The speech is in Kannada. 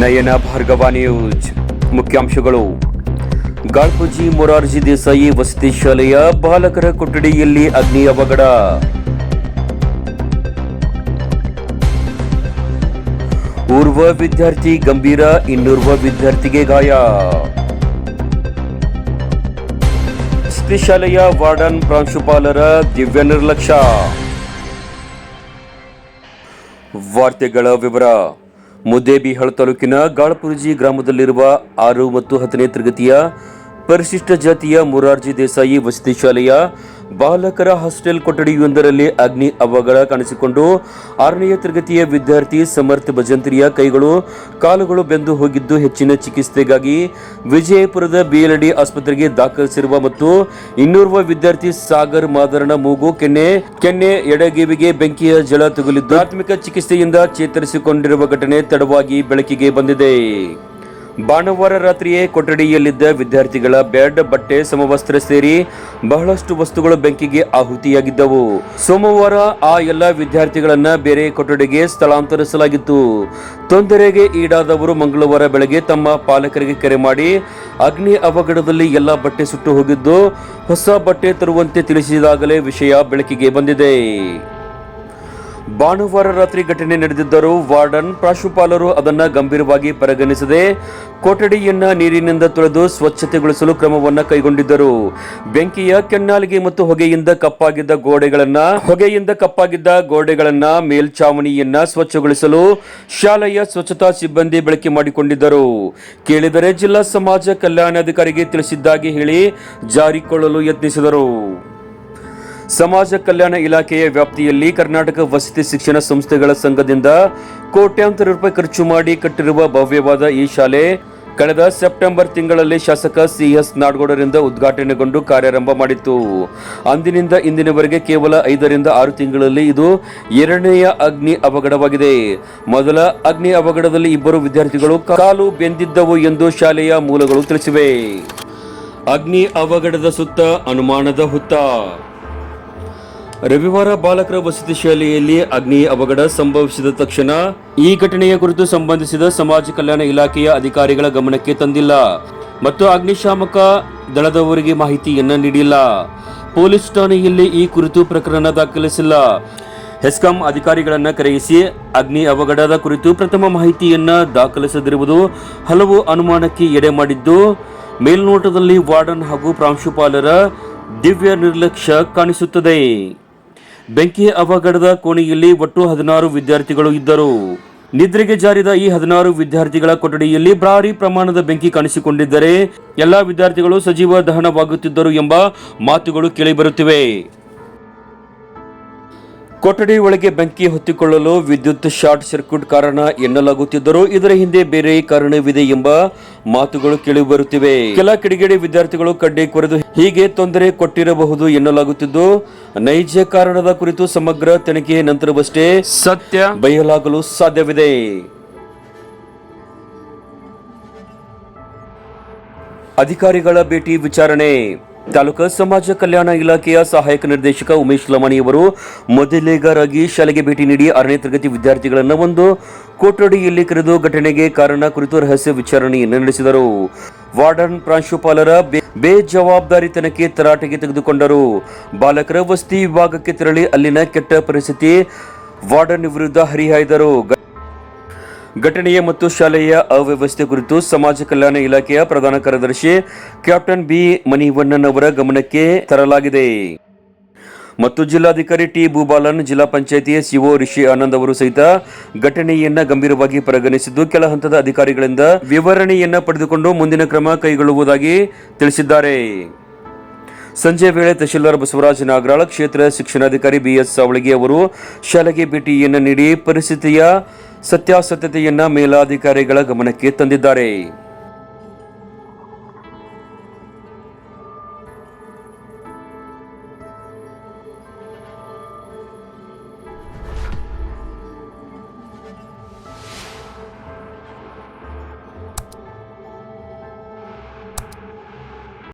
ನಯನ ಭಾರ್ಗವ ನ್ಯೂಸ್ ಮುಖ್ಯಾಂಶಗಳು. ಗಾಳ್ಪುಜಿ ಮೊರಾರ್ಜಿ ದೇಸಾಯಿ ವಸತಿ ಶಾಲೆಯ ಬಾಲಕರ ಕೊಠಡಿಯಲ್ಲಿ ಅಗ್ನಿ ಅವಘಡ. ಓರ್ವ ವಿದ್ಯಾರ್ಥಿ ಗಂಭೀರ, ಇನ್ನೋರ್ವ ವಿದ್ಯಾರ್ಥಿಗೆ ಗಾಯ. ವಸತಿ ಶಾಲೆಯ ವಾರ್ಡನ್ ಪ್ರಾಂಶುಪಾಲರ ದಿವ್ಯ ನಿರ್ಲಕ್ಷ್ಯ. ವಾರ್ತೆಗಳ ವಿವರ. ಮುದ್ದೇಬಿಹಾಳ್ ತಾಲೂಕಿನ ಗಾಳಪುರಜಿ ಗ್ರಾಮದಲ್ಲಿರುವ ಆರು ಮತ್ತು ಹತ್ತನೇ ತರಗತಿಯ ಪರಿಶಿಷ್ಟ ಜಾತಿಯ ಮೊರಾರ್ಜಿ ದೇಸಾಯಿ ವಸತಿ ಶಾಲೆಯ ಬಾಲಕರ ಹಾಸ್ಟೆಲ್ ಕೊಠಡಿಯೊಂದರಲ್ಲಿ ಅಗ್ನಿ ಅವಘಡ ಕಾಣಿಸಿಕೊಂಡು ಆರನೆಯ ತರಗತಿಯ ವಿದ್ಯಾರ್ಥಿ ಸಮರ್ಥ ಭಜಂತ್ರಿಯ ಕೈಗಳು ಕಾಲುಗಳು ಬೆಂದು ಹೋಗಿದ್ದು ಹೆಚ್ಚಿನ ಚಿಕಿತ್ಸೆಗಾಗಿ ವಿಜಯಪುರದ ಬಿಎಲ್ಡಿ ಆಸ್ಪತ್ರೆಗೆ ದಾಖಲಿಸಿರುವ ಮತ್ತು ಇನ್ನೋರ್ವ ವಿದ್ಯಾರ್ಥಿ ಸಾಗರ್ ಮಾದರನ ಮೂಗು, ಕೆನ್ನೆ ಕೆನ್ನೆ ಎಡಗೇವಿಗೆ ಬೆಂಕಿಯ ಜಲ ತಗುಲಿದ್ದು ಪ್ರಾಥಮಿಕ ಚಿಕಿತ್ಸೆಯಿಂದ ಚೇತರಿಸಿಕೊಂಡಿರುವ ಘಟನೆ ತಡವಾಗಿ ಬೆಳಕಿಗೆ ಬಂದಿದೆ. ಭಾನುವಾರ ರಾತ್ರಿಯೇ ಕೊಠಡಿಯಲ್ಲಿದ್ದ ವಿದ್ಯಾರ್ಥಿಗಳ ಬೆಡ್ ಬಟ್ಟೆ, ಸಮವಸ್ತ್ರ ಸೇರಿ ಬಹಳಷ್ಟು ವಸ್ತುಗಳು ಬೆಂಕಿಗೆ ಆಹುತಿಯಾಗಿದ್ದವು. ಸೋಮವಾರ ಆ ಎಲ್ಲ ವಿದ್ಯಾರ್ಥಿಗಳನ್ನ ಬೇರೆ ಕೊಠಡಿಗೆ ಸ್ಥಳಾಂತರಿಸಲಾಗಿತ್ತು. ತೊಂದರೆಗೆ ಈಡಾದವರು ಮಂಗಳವಾರ ಬೆಳಗ್ಗೆ ತಮ್ಮ ಪಾಲಕರಿಗೆ ಕರೆ ಮಾಡಿ, ಅಗ್ನಿ ಅವಘಡದಲ್ಲಿ ಎಲ್ಲ ಬಟ್ಟೆ ಸುಟ್ಟು ಹೋಗಿದ್ದು, ಹೊಸ ಬಟ್ಟೆ ತರುವಂತೆ ತಿಳಿಸಿದಾಗಲೇ ವಿಷಯ ಬೆಳಕಿಗೆ ಬಂದಿದೆ. ಭಾನುವಾರ ರಾತ್ರಿ ಘಟನೆ ನಡೆದಿದ್ದರೂ ವಾರ್ಡನ್ ಪ್ರಾಶುಪಾಲರು ಅದನ್ನ ಗಂಭೀರವಾಗಿ ಪರಿಗಣಿಸದೆ ಕೊಠಡಿಯನ್ನ ನೀರಿನಿಂದ ತೊಳೆದು ಸ್ವಚ್ಛತೆಗೊಳಿಸಲು ಕ್ರಮವನ್ನ ಕೈಗೊಂಡಿದ್ದರು. ಬೆಂಕಿಯ ಕೆನ್ನಾಲಿಗೆ ಮತ್ತು ಹೊಗೆಯಿಂದ ಕಪ್ಪಾಗಿದ್ದ ಗೋಡೆಗಳನ್ನ, ಹೊಗೆಯಿಂದ ಕಪ್ಪಾಗಿದ್ದ ಗೋಡೆಗಳನ್ನ ಮೇಲ್ಚಾವಣಿಯನ್ನ ಸ್ವಚ್ಛಗೊಳಿಸಲು ಶಾಲೆಯ ಸ್ವಚ್ಛತಾ ಸಿಬ್ಬಂದಿ ಬಳಕೆ ಮಾಡಿಕೊಂಡಿದ್ದರು. ಕೇಳಿದರೆ ಜಿಲ್ಲಾ ಸಮಾಜ ಕಲ್ಯಾಣಾಧಿಕಾರಿಗೆ ತಿಳಿಸಿದ್ದಾಗಿ ಹೇಳಿ ಜಾರಿಕೊಳ್ಳಲು ಯತ್ನಿಸಿದರು. ಸಮಾಜ ಕಲ್ಯಾಣ ಇಲಾಖೆಯ ವ್ಯಾಪ್ತಿಯಲ್ಲಿ ಕರ್ನಾಟಕ ವಸತಿ ಶಿಕ್ಷಣ ಸಂಸ್ಥೆಗಳ ಸಂಘದಿಂದ ಕೋಟ್ಯಾಂತರ ರೂಪಾಯಿ ಖರ್ಚು ಮಾಡಿ ಕಟ್ಟಿರುವ ಭವ್ಯವಾದ ಈ ಶಾಲೆ ಕಳೆದ ಸೆಪ್ಟೆಂಬರ್ ತಿಂಗಳಲ್ಲಿ ಶಾಸಕ ಸಿ ಎಸ್ ನಾಡಗೌಡರಿಂದ ಉದ್ಘಾಟನೆಗೊಂಡು ಕಾರ್ಯಾರಂಭ ಮಾಡಿತ್ತು. ಅಂದಿನಿಂದ ಇಂದಿನವರೆಗೆ ಕೇವಲ ಐದರಿಂದ ಆರು ತಿಂಗಳಲ್ಲಿ ಇದು ಎರಡನೆಯ ಅಗ್ನಿ ಅವಘಡವಾಗಿದೆ. ಮೊದಲ ಅಗ್ನಿ ಅವಘಡದಲ್ಲಿ ಇಬ್ಬರು ವಿದ್ಯಾರ್ಥಿಗಳು ಕಾಲು ಬೆಂದಿದ್ದವು ಎಂದು ಶಾಲೆಯ ಮೂಲಗಳು ತಿಳಿಸಿವೆ. ಅಗ್ನಿ ಅವಘಡದ ಸುತ್ತ ಅನುಮಾನದ ಹುತ್ತ. ರವಿವಾರ ಬಾಲಕರ ವಸತಿ ಶಾಲೆಯಲ್ಲಿ ಅಗ್ನಿ ಅವಘಡ ಸಂಭವಿಸಿದ ತಕ್ಷಣ ಈ ಘಟನೆಯ ಕುರಿತು ಸಂಬಂಧಿಸಿದ ಸಮಾಜ ಕಲ್ಯಾಣ ಇಲಾಖೆಯ ಅಧಿಕಾರಿಗಳ ಗಮನಕ್ಕೆ ತಂದಿಲ್ಲ ಮತ್ತು ಅಗ್ನಿಶಾಮಕ ದಳದವರಿಗೆ ಮಾಹಿತಿಯನ್ನ ನೀಡಿಲ್ಲ. ಪೊಲೀಸ್ ಠಾಣೆಯಲ್ಲಿ ಈ ಕುರಿತು ಪ್ರಕರಣ ದಾಖಲಿಸಿಲ್ಲ. ಹೆಸ್ಕಾಂ ಅಧಿಕಾರಿಗಳನ್ನು ಕರೆಯಿಸಿ ಅಗ್ನಿ ಅವಘಡದ ಕುರಿತು ಪ್ರಥಮ ಮಾಹಿತಿಯನ್ನ ದಾಖಲಿಸದಿರುವುದು ಹಲವು ಅನುಮಾನಕ್ಕೆ ಎಡೆ ಮಾಡಿದ್ದು, ಮೇಲ್ನೋಟದಲ್ಲಿ ವಾರ್ಡನ್ ಹಾಗೂ ಪ್ರಾಂಶುಪಾಲರ ದಿವ್ಯ ನಿರ್ಲಕ್ಷ್ಯ ಕಾಣಿಸುತ್ತದೆ. ಬೆಂಕಿ ಅವಘಡದ ಕೋಣೆಯಲ್ಲಿ ಒಟ್ಟು ಹದಿನಾರು ವಿದ್ಯಾರ್ಥಿಗಳು ಇದ್ದರು. ನಿದ್ರೆಗೆ ಜಾರಿದ ಈ ಹದಿನಾರು ವಿದ್ಯಾರ್ಥಿಗಳ ಕೊಠಡಿಯಲ್ಲಿ ಭಾರಿ ಪ್ರಮಾಣದ ಬೆಂಕಿ ಕಾಣಿಸಿಕೊಂಡಿದ್ದರೆ, ಎಲ್ಲಾ ವಿದ್ಯಾರ್ಥಿಗಳು ಸಜೀವ ದಹನವಾಗುತ್ತಿದ್ದರು ಎಂಬ ಮಾತುಗಳು ಕೇಳಿಬರುತ್ತಿವೆ. ಕೊಠಡಿ ಒಳಗೆ ಬೆಂಕಿ ಹೊತ್ತಿಕೊಳ್ಳಲು ವಿದ್ಯುತ್ ಶಾರ್ಟ್ ಸರ್ಕ್ಯೂಟ್ ಕಾರಣ ಎನ್ನಲಾಗುತ್ತಿದ್ದರೂ ಇದರ ಹಿಂದೆ ಬೇರೆ ಕಾರಣವಿದೆ ಎಂಬ ಮಾತುಗಳು ಕೇಳಿಬರುತ್ತಿವೆ. ಕೆಲ ಕಿಡಿಗೇಡಿ ವಿದ್ಯಾರ್ಥಿಗಳು ಕಡ್ಡಿ ಕೊರೆದು ಹೀಗೆ ತೊಂದರೆ ಕೊಟ್ಟಿರಬಹುದು ಎನ್ನಲಾಗುತ್ತಿದ್ದು ನೈಜ ಕಾರಣದ ಕುರಿತು ಸಮಗ್ರ ತನಿಖೆ ನಂತರವಷ್ಟೇ ಸತ್ಯ. ಬಯಲಾಗಲು ಸಾಧ್ಯವಿದೆ. ಅಧಿಕಾರಿಗಳ ಭೇಟಿ ವಿಚಾರಣೆ. ತಾಲೂಕಾ ಸಮಾಜ ಕಲ್ಯಾಣ ಇಲಾಖೆಯ ಸಹಾಯಕ ನಿರ್ದೇಶಕ ಉಮೇಶ್ ಲಮಾಣಿಯವರು ಮೊದಲಿಗರಾಗಿ ಶಾಲೆಗೆ ಭೇಟಿ ನೀಡಿ ಆರನೇ ತರಗತಿ ವಿದ್ಯಾರ್ಥಿಗಳನ್ನು ಒಂದು ಕೊಠಡಿಯಲ್ಲಿ ಕರೆದು ಘಟನೆಗೆ ಕಾರಣ ಕುರಿತು ರಹಸ್ಯ ವಿಚಾರಣೆಯನ್ನು ನಡೆಸಿದರು. ವಾರ್ಡನ್ ಪ್ರಾಂಶುಪಾಲರ ಬೇಜವಾಬ್ದಾರಿತನಕ್ಕೆ ತರಾಟೆಗೆ ತೆಗೆದುಕೊಂಡರು. ಬಾಲಕರ ವಸತಿ ವಿಭಾಗಕ್ಕೆ ತೆರಳಿ ಅಲ್ಲಿನ ಕೆಟ್ಟ ಪರಿಸ್ಥಿತಿ ವಾರ್ಡನ್ ವಿರುದ್ಧ ಹರಿಹಾಯ್ದರು. ಘಟನೆಯ ಮತ್ತು ಶಾಲೆಯ ಅವ್ಯವಸ್ಥೆ ಕುರಿತು ಸಮಾಜ ಕಲ್ಯಾಣ ಇಲಾಖೆಯ ಪ್ರಧಾನ ಕಾರ್ಯದರ್ಶಿ ಕ್ಯಾಪ್ಟನ್ ಬಿ ಮಣಿವಣ್ಣನ್ ಅವರ ಗಮನಕ್ಕೆ ತರಲಾಗಿದೆ. ಮತ್ತು ಜಿಲ್ಲಾಧಿಕಾರಿ ಟಿ ಭೂಬಾಲನ್ ಜಿಲ್ಲಾ ಪಂಚಾಯಿತಿಯ ಸಿಒ ರಿಷಿ ಆನಂದ್ ಅವರು ಸಹಿತ ಘಟನೆಯನ್ನ ಗಂಭೀರವಾಗಿ ಪರಿಗಣಿಸಿದ್ದು ಕೆಲ ಹಂತದ ಅಧಿಕಾರಿಗಳಿಂದ ವಿವರಣೆಯನ್ನ ಪಡೆದುಕೊಂಡು ಮುಂದಿನ ಕ್ರಮ ಕೈಗೊಳ್ಳುವುದಾಗಿ ತಿಳಿಸಿದ್ದಾರೆ. ಸಂಜೆ ವೇಳೆ ತಹಶೀಲ್ದಾರ್ ಬಸವರಾಜ ನಾಗರಾಳ, ಕ್ಷೇತ್ರ ಶಿಕ್ಷಣಾಧಿಕಾರಿ ಬಿಎಸ್ ಸಾವಳಗಿ ಅವರು ಶಾಲೆಗೆ ಭೇಟಿಯನ್ನು ನೀಡಿ ಪರಿಸ್ಥಿತಿಯ ಸತ್ಯಾಸತ್ಯತೆಯನ್ನ ಮೇಲಾಧಿಕಾರಿಗಳ ಗಮನಕ್ಕೆ ತಂದಿದ್ದಾರೆ.